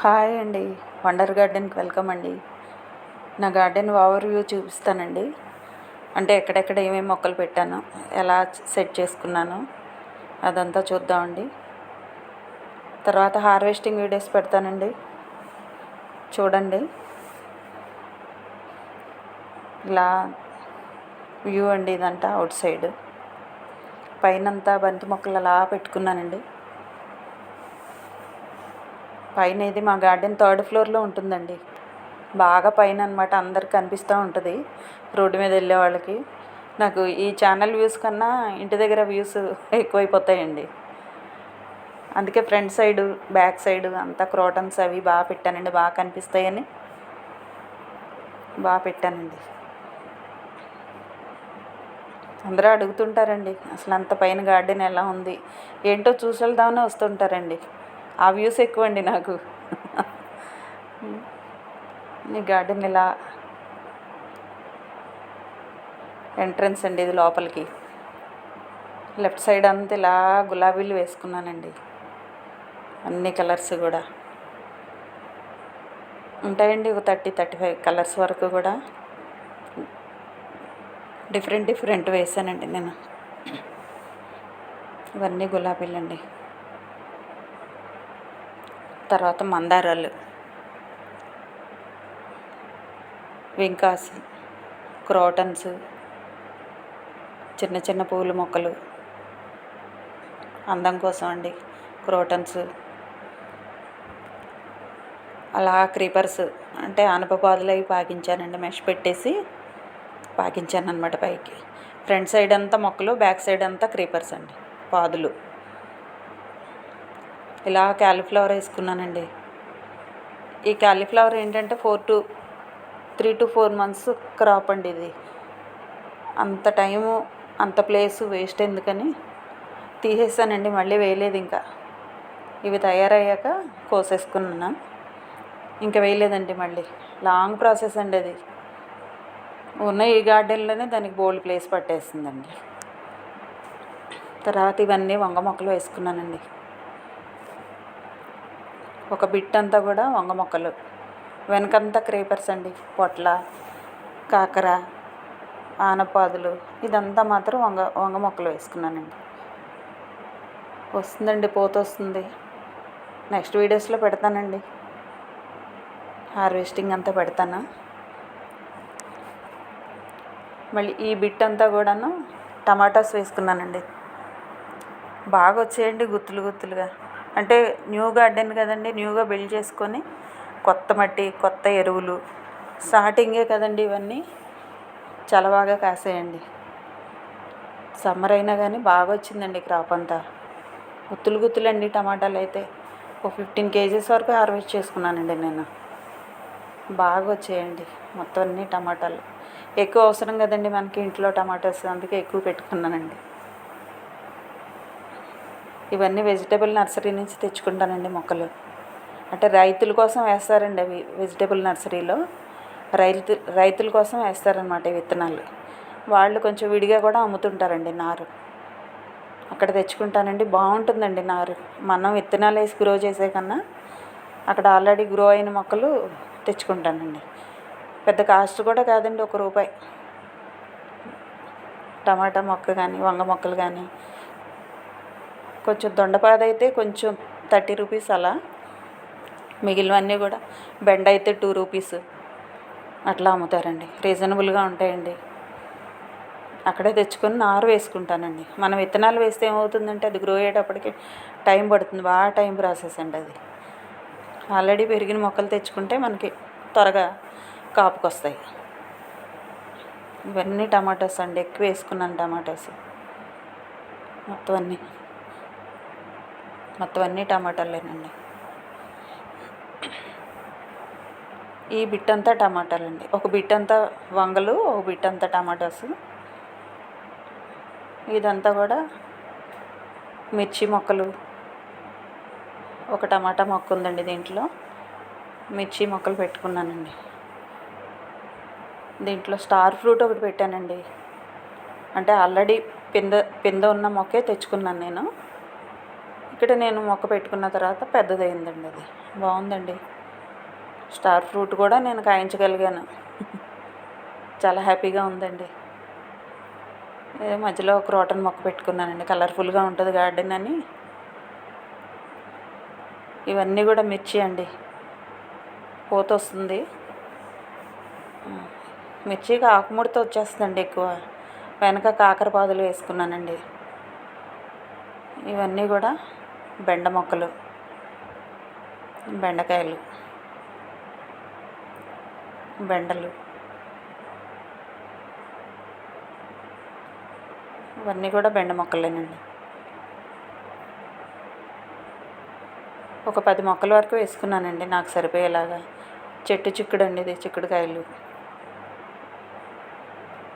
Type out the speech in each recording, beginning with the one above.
Hi అండి. Wonder గార్డెన్కి welcome అండి. నా గార్డెన్ ఓవర్ వ్యూ చూపిస్తానండి. అంటే ఎక్కడెక్కడ ఏమేమి మొక్కలు పెట్టాను ఎలా సెట్ చేసుకున్నాను అదంతా చూద్దామండి. తర్వాత హార్వెస్టింగ్ వీడియోస్ పెడతానండి. చూడండి. ఇలా వ్యూ అండి ఇదంతా అవుట్ సైడ్. పైనంతా బంతి మొక్కలు అలా పెట్టుకున్నానండి. పైన ఇది మా గార్డెన్ థర్డ్ ఫ్లోర్లో ఉంటుందండి. బాగా పైన అనమాట అందరికి కనిపిస్తూ ఉంటుంది రోడ్డు మీద వెళ్ళే వాళ్ళకి. నాకు ఈ ఛానల్ వ్యూస్ కన్నా ఇంటి దగ్గర వ్యూస్ ఎక్కువైపోతాయండి. అందుకే ఫ్రంట్ సైడ్ బ్యాక్ సైడ్ అంతా క్రోటన్స్ అవి బాగా పెట్టానండి బాగా కనిపిస్తాయని. బాగా పెట్టానండి. అందరూ అడుగుతుంటారండి అసలు అంత పైన గార్డెన్ ఎలా ఉంది? ఏంటో చూసి వెళ్దామని వస్తుంటారండి. ఆ వ్యూస్ ఎక్కువ అండి నాకు. ఈ గార్డెన్ ఇలా ఎంట్రన్స్ అండి ఇది లోపలికి. లెఫ్ట్ సైడ్ అంతా ఇలా గులాబీలు వేసుకున్నానండి. అన్ని కలర్స్ కూడా. ఉంటాయండి ఒక థర్టీ థర్టీ ఫైవ్ కలర్స్ వరకు కూడా. డిఫరెంట్ డిఫరెంట్ వేసానండి నేను. ఇవన్నీ గులాబీలు అండి తర్వాత మందారాలు వింకాస్ క్రోటన్స్ చిన్న చిన్న పూల మొక్కలు అందం కోసం అండి క్రోటన్స్. అలా క్రీపర్స్ అంటే ఆనపపాదులు అవి పాకించానండి మెష్ పెట్టేసి పాకించాను అనమాట పైకి. ఫ్రంట్ సైడ్ అంతా మొక్కలు బ్యాక్ సైడ్ అంతా క్రీపర్స్ అండి పాదులు. ఇలా క్యాలీఫ్లవర్ వేసుకున్నానండి. ఈ క్యాలీఫ్లవర్ ఏంటంటే four to three to four months crop అండి ఇది. అంత టైము అంత ప్లేస్ వేస్ట్ ఎందుకని తీసేసానండి మళ్ళీ వేయలేదు ఇంకా. ఇవి తయారయ్యాక కోసేసుకున్నాను ఇంకా వేయలేదండి మళ్ళీ. లాంగ్ ప్రాసెస్ అండి అది. ఉన్న ఈ గార్డెన్లోనే దానికి బోల్డ్ ప్లేస్ పట్టేసిందండి. తర్వాత ఇవన్నీ వంగ మొక్కలు వేసుకున్నానండి. ఒక బిట్ అంతా కూడా వంగ మొక్కలు. వెనకంతా క్రేపర్స్ అండి. పొట్ల కాకర ఆనపాదులు. ఇదంతా మాత్రం వంగ వంగ మొక్కలు వేసుకున్నానండి. వస్తుందండి పూత వస్తుంది. నెక్స్ట్ వీడియోస్లో పెడతానండి. హార్వెస్టింగ్ అంతా పెడతాను. మళ్ళీ ఈ బిట్ అంతా కూడాను టమాటాస్ వేసుకున్నానండి. బాగా వచ్చేయండి గుత్తులు గుత్తులుగా. అంటే న్యూ గార్డెన్ కదండి న్యూగా బిల్డ్ చేసుకొని కొత్త మట్టి కొత్త ఎరువులు. స్టార్టింగే కదండి ఇవన్నీ. చాలా బాగా కాసాయండి. సమ్మర్ అయినా కానీ బాగా వచ్చిందండి క్రాప్ అంతా. గుత్తులు గుత్తులండి టమాటాలు అయితే. ఒక ఫిఫ్టీన్ కేజీస్ వరకు హార్వెస్ట్ చేసుకున్నానండి నేను. బాగా వచ్చేయండి మొత్తం అన్ని టమాటాలు. ఎక్కువ అవసరం కదండి మనకి ఇంట్లో టమాటాస్ అందుకే ఎక్కువ పెట్టుకున్నానండి. ఇవన్నీ వెజిటేబుల్ నర్సరీ నుంచి తెచ్చుకుంటానండి మొక్కలు. అంటే రైతుల కోసం వేస్తారండి అవి వెజిటేబుల్ నర్సరీలో రైతు రైతుల కోసం వేస్తారనమాట ఈ విత్తనాలు. వాళ్ళు కొంచెం విడిగా కూడా అమ్ముతుంటారండి నారు. అక్కడ తెచ్చుకుంటానండి. బాగుంటుందండి నారు. మనం విత్తనాలు వేసి గ్రో చేసే కన్నా అక్కడ ఆల్రెడీ గ్రో అయిన మొక్కలు తెచ్చుకుంటానండి. పెద్ద కాస్ట్ కూడా కాదండి ఒక రూపాయి. టమాటా మొక్క కానీ వంగ మొక్కలు కానీ కొంచెం దొండపాద అయితే కొంచెం థర్టీ రూపీస్ అలా. మిగిలినవన్నీ కూడా బెండ అయితే టూ రూపీస్. అట్లా అమ్ముతారండి. రీజనబుల్గా ఉంటాయండి. అక్కడే తెచ్చుకొని నారు వేసుకుంటానండి. మనం విత్తనాలు వేస్తే ఏమవుతుందంటే అది గ్రో అయ్యేటప్పటికి టైం పడుతుంది. బాగా టైం ప్రాసెస్ అండి అది. ఆల్రెడీ పెరిగిన మొక్కలు తెచ్చుకుంటే మనకి త్వరగా కాపుకొస్తాయి. ఇవన్నీ టమాటోస్ అండి. ఎక్కువ వేసుకున్నాను టమాటోస్. మొత్తం అన్నీ. మొత్తం అన్నీ టమాటాలేనండి. ఈ బిట్ అంతా టమాటాలండి. ఒక బిట్ అంతా వంగలు ఒక బిట్ అంతా టమాటాస్. ఇదంతా కూడా మిర్చి మొక్కలు. ఒక టమాటా మొక్క ఉందండి దీంట్లో. మిర్చి మొక్కలు పెట్టుకున్నానండి. దీంట్లో స్టార్ ఫ్రూట్ ఒకటి పెట్టానండి. అంటే ఆల్రెడీ పింద పింద ఉన్న మొక్కే తెచ్చుకున్నాను నేను. ఇక్కడ నేను మొక్క పెట్టుకున్న తర్వాత పెద్దదైందండి అది. బాగుందండి. స్టార్ ఫ్రూట్ కూడా నేను కాయించగలిగాను. చాలా హ్యాపీగా ఉందండి. మధ్యలో ఒక రోటన్ మొక్క పెట్టుకున్నానండి. కలర్ఫుల్గా ఉంటుంది గార్డెన్ అని. ఇవన్నీ కూడా మిర్చి అండి. పూత వస్తుంది. మిర్చికి ఆకుముడితో వచ్చేస్తుందండి ఎక్కువ. వెనక కాకర పాదులు వేసుకున్నానండి. ఇవన్నీ కూడా బెండ మొక్కలు బెండకాయలు బెండలు ఇవన్నీ కూడా బెండ మొక్కలేనండి. ఒక పది మొక్కల వరకు వేసుకున్నానండి నాకు సరిపోయేలాగా. చెట్టు చిక్కుడు అండి ఇది చిక్కుడుకాయలు.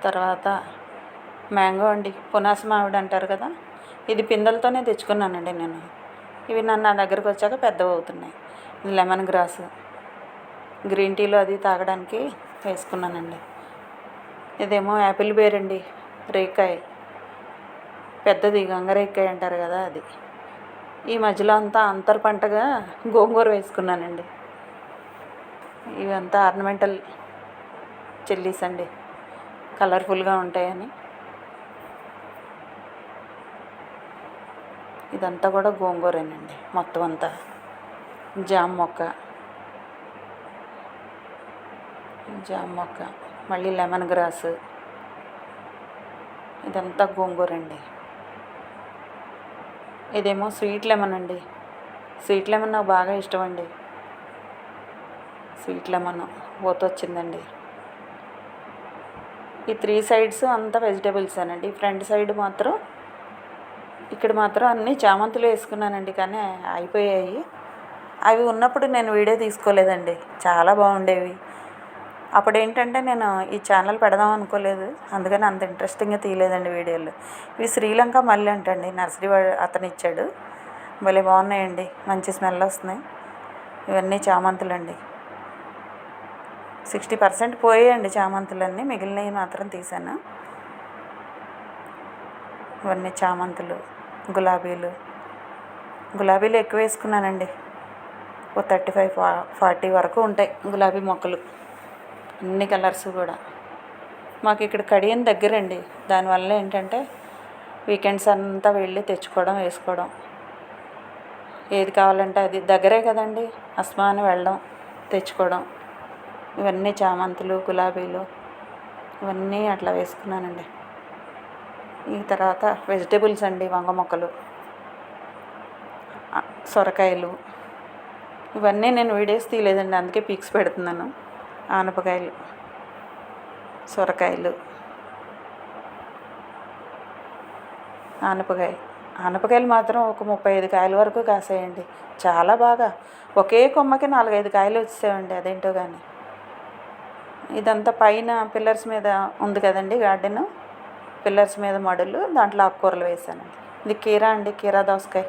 తర్వాత మ్యాంగో అండి పునాస మామిడి అంటారు కదా ఇది పిందెలతోనే తెచ్చుకున్నానండి నేను. ఇవి నన్ను నా దగ్గరకు వచ్చాక పెద్దవి అవుతున్నాయి. Lemon grass. గ్రీన్ టీలో అది తాగడానికి వేసుకున్నానండి. ఇదేమో యాపిల్ బేర్ అండి రేకాయ పెద్దది గంగరేకాయ అంటారు కదా అది. ఈ మధ్యలో అంతా అంతర్ పంటగా గోంగూర వేసుకున్నానండి. ఇవంతా ఆర్నమెంటల్ చిల్లీస్ అండి. కలర్ఫుల్గా ఉంటాయని. ఇదంతా కూడా గోంగూరేనండి మొత్తం అంతా. జామ మొక్క. జామ మొక్క. మళ్ళీ లెమన్ గ్రాస్. ఇదంతా గోంగూర అండి ఇదేమో స్వీట్ లెమన్ అండి. స్వీట్ లెమన్ నాకు బాగా ఇష్టం అండి స్వీట్ లెమన్ పోత వచ్చిందండి ఈ త్రీ సైడ్స్ అంతా వెజిటేబుల్స్ అండి ఫ్రంట్ సైడ్ మాత్రం ఇక్కడ మాత్రం అన్నీ చామంతులు వేసుకున్నానండి కానీ అయిపోయాయి. అవి ఉన్నప్పుడు నేను వీడియో తీసుకోలేదండి. చాలా బాగుండేవి. అప్పుడు ఏంటంటే నేను ఈ ఛానల్ పెడదాం అనుకోలేదు. అందుకని అంత ఇంట్రెస్టింగ్గా తీయలేదండి వీడియోలు. ఇవి శ్రీలంక మళ్ళీ అంటండి నర్సరీ అతను ఇచ్చాడు. భలే బాగున్నాయండి. మంచి స్మెల్ వస్తున్నాయి. ఇవన్నీ చామంతులు అండి సిక్స్టీ పర్సెంట్ పోయాయండి చామంతులన్నీ. మిగిలినవి మాత్రం తీసాను ఇవన్నీ చామంతులు. గులాబీలు. గులాబీలు ఎక్కువ వేసుకున్నానండి. ఓ థర్టీ ఫైవ్ ఫా ఫార్టీ వరకు ఉంటాయి గులాబీ మొక్కలు. అన్ని కలర్స్ కూడా. మాకు ఇక్కడ కడియం దగ్గరండి. దానివల్ల ఏంటంటే వీకెండ్స్ అంతా వెళ్ళి తెచ్చుకోవడం వేసుకోవడం. ఏది కావాలంటే అది. దగ్గరే కదండి. అస్మాని వెళ్ళడం తెచ్చుకోవడం. ఇవన్నీ చామంతులు గులాబీలు. ఇవన్నీ అట్లా వేసుకున్నానండి. ఈ తర్వాత వెజిటేబుల్స్ అండి వంగ మొక్కలు సొరకాయలు. ఇవన్నీ నేను వీడియోస్ తీయలేదండి అందుకే పిక్స్ పెడుతున్నాను. ఆనపకాయలు సొరకాయలు ఆనపకాయ ఆనపకాయలు మాత్రం ఒక ముప్పై ఐదు కాయల వరకు కాసాయండి. చాలా బాగా. ఒకే కొమ్మకి నాలుగైదు కాయలు వచ్చేవండి అదేంటో కానీ ఇదంతా పైన పిల్లర్స్ మీద ఉంది కదండి గార్డెను. పిల్లర్స్ మీద మడులు దాంట్లో ఆకుకూరలు వేసాను ఇది కీరా అండి కీరా దోసకాయ.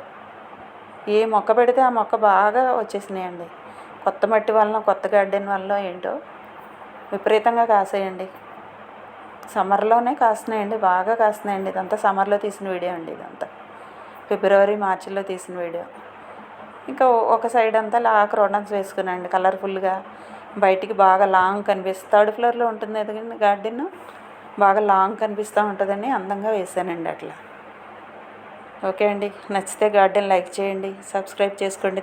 ఏ మొక్క పెడితే ఆ మొక్క బాగా వచ్చేసినాయండి. కొత్త మట్టి వలన కొత్త గార్డెన్ వల్ల ఏంటో విపరీతంగా కాసాయండి. సమ్మర్లోనే కాస్తున్నాయండి బాగా కాస్తున్నాయండి. ఇదంతా సమ్మర్లో తీసిన వీడియో అండి ఇదంతా. ఫిబ్రవరి మార్చిలో తీసిన వీడియో. ఇంకా ఒక సైడ్ అంతా లాక్ రోడన్స్ వేసుకున్నాండి కలర్ఫుల్గా. బయటికి బాగా లాంగ్ కనిపిస్తుంది. థర్డ్ ఫ్లోర్లో ఉంటుంది ఎదగండి గార్డెన్? బాగా లాంగ్ కనిపిస్తూ ఉంటుందని అందంగా వేసానండి అట్లా. ఓకే అండి. నచ్చితే గార్డెన్ లైక్ చేయండి. సబ్స్క్రైబ్ చేసుకోండి.